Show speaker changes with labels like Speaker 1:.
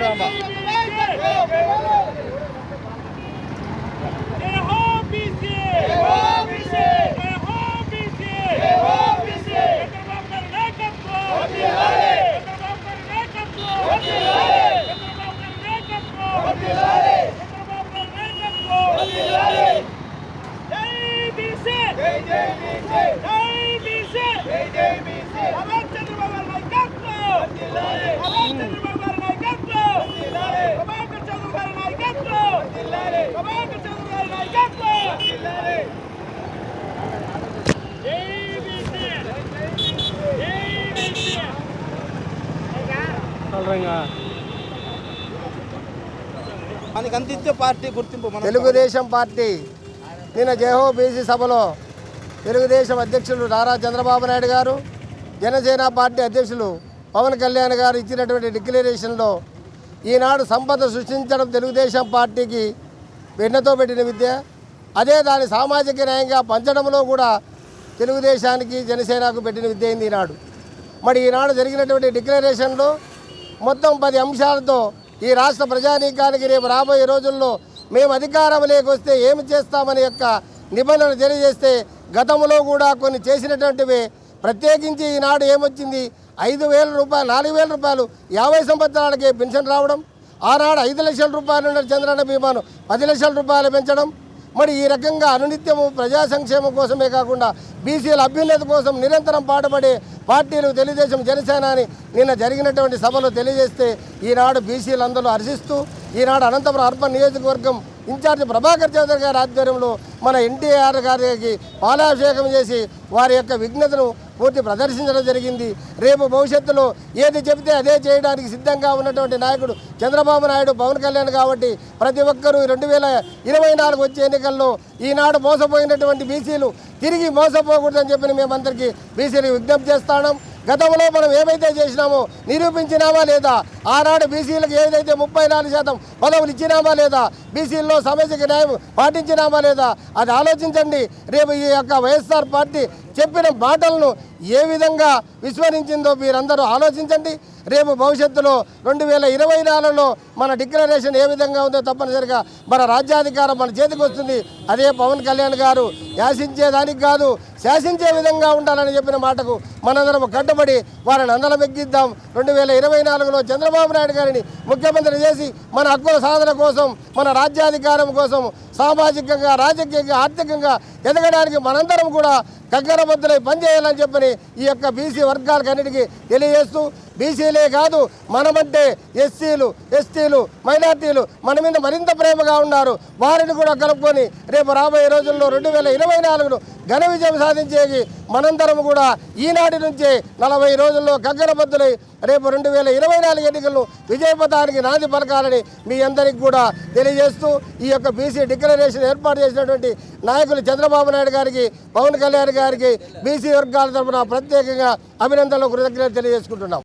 Speaker 1: Rama. మనకి అందించే party గుర్తింపు మన
Speaker 2: తెలుగుదేశం పార్టీ నిన్న జేహో బీసీ సభలో తెలుగుదేశం అధ్యక్షులు నారా చంద్రబాబు నాయుడు గారు జనసేన పార్టీ అధ్యక్షులు పవన్ కళ్యాణ్ గారు ఇచ్చినటువంటి డిక్లరేషన్లో ఈనాడు సంపద సృష్టించడం తెలుగుదేశం పార్టీకి వెన్నతో పెట్టిన విద్య. అదే దాని సామాజిక న్యాయంగా పంచడంలో కూడా తెలుగుదేశానికి జనసేనకు పెట్టిన విద్య అయింది ఈనాడు. మరి ఈనాడు జరిగినటువంటి డిక్లరేషన్లో మొత్తం పది అంశాలతో ఈ రాష్ట్ర ప్రజానీకానికి రేపు రాబోయే రోజుల్లో మేము అధికారం లేకొస్తే ఏమి చేస్తామనే యొక్క నిబంధనలు తెలియజేస్తే గతంలో కూడా కొన్ని చేసినటువంటివి. ప్రత్యేకించి ఈనాడు ఏమొచ్చింది? ఐదు వేల రూపాయలు నాలుగు వేల రూపాయలు యాభై సంవత్సరాలకే పెన్షన్ రావడం ఆనాడు ఐదు లక్షల రూపాయలు ఉన్న చంద్రన్న బీమాను పది లక్షల రూపాయలు పెంచడం మరి ఈ రకంగా అనునిత్యము ప్రజా సంక్షేమం కోసమే కాకుండా బీసీల అభ్యున్నతి కోసం నిరంతరం పాటుపడే పార్టీలు తెలుగుదేశం జనసేన అని నిన్న జరిగినటువంటి సభలో తెలియజేస్తే ఈనాడు బీసీలందరూ హర్షిస్తూ ఈనాడు అనంతపురం అర్బన్ నియోజకవర్గం ఇన్ఛార్జ్ ప్రభాకర్ చౌదరి గారి ఆధ్వర్యంలో మన ఎన్టీఆర్ గారికి పాలాభిషేకం చేసి వారి యొక్క విఘ్నతను పూర్తి ప్రదర్శించడం జరిగింది. రేపు భవిష్యత్తులో ఏది చెబితే అదే చేయడానికి సిద్ధంగా ఉన్నటువంటి నాయకుడు చంద్రబాబు నాయుడు పవన్ కళ్యాణ్ కాబట్టి ప్రతి ఒక్కరూ రెండు వేల ఇరవై నాలుగు వచ్చే ఎన్నికల్లో ఈనాడు మోసపోయినటువంటి బీసీలు తిరిగి మోసపోకూడదని చెప్పి మేమందరికీ బీసీలకు విజ్ఞప్తి చేస్తాం గతంలో మనం ఏమైతే చేసినామో నిరూపించినామా లేదా? ఆనాడు బీసీలకు ఏదైతే ముప్పై నాలుగు శాతం పదవులు ఇచ్చినామా లేదా? బీసీల్లో సమస్యకు న్యాయం పాటించినామా లేదా? అది ఆలోచించండి. రేపు ఈ యొక్క వైఎస్ఆర్ పార్టీ చెప్పిన మాటలను ఏ విధంగా విస్మరించిందో మీరందరూ ఆలోచించండి. రేపు భవిష్యత్తులో రెండు వేల ఇరవై నాలుగులో మన డిక్లరేషన్ ఏ విధంగా ఉందో తప్పనిసరిగా మన రాజ్యాధికారం మన చేతికి వస్తుంది. అదే పవన్ కళ్యాణ్ గారు శాసించేదానికి కాదు శాసించే విధంగా ఉండాలని చెప్పిన మాటకు మనందరం కట్టుబడి వారిని అందరం ఎక్కిద్దాం రెండు వేల ఇరవై నాలుగులో చంద్రబాబు నాయుడు గారిని ముఖ్యమంత్రి చేసి మన హక్కుల సాధన కోసం మన రాజ్యాధికారం కోసం సామాజికంగా రాజకీయంగా ఆర్థికంగా ఎదగడానికి మనందరం కూడా కగ్గరబద్దులై పనిచేయాలని చెప్పని ఈ యొక్క బీసీ వర్గాలకన్నిటికీ తెలియజేస్తూ బీసీ బీసీలే కాదు మనమంటే ఎస్సీలు ఎస్టీలు మైనార్టీలు మన మీద మరింత ప్రేమగా ఉన్నారు. వారిని కూడా కలుపుకొని రేపు రాబోయే రోజుల్లో రెండు వేల ఇరవై నాలుగును ఘన విజయం సాధించేది మనందరం కూడా ఈనాటి నుంచే నలభై రోజుల్లో గగ్గరబద్దులై రేపు రెండు వేల ఇరవై నాలుగు ఎన్నికలను విజయపథానికి నాంది పలకాలని మీ అందరికి కూడా తెలియజేస్తూ ఈ యొక్క బీసీ డిక్లరేషన్ ఏర్పాటు చేసినటువంటి నాయకులు చంద్రబాబు నాయుడు గారికి పవన్ కళ్యాణ్ గారికి బీసీ వర్గాల తరఫున ప్రత్యేకంగా అభినందనలు కృతజ్ఞతలు తెలియజేసుకుంటున్నాం.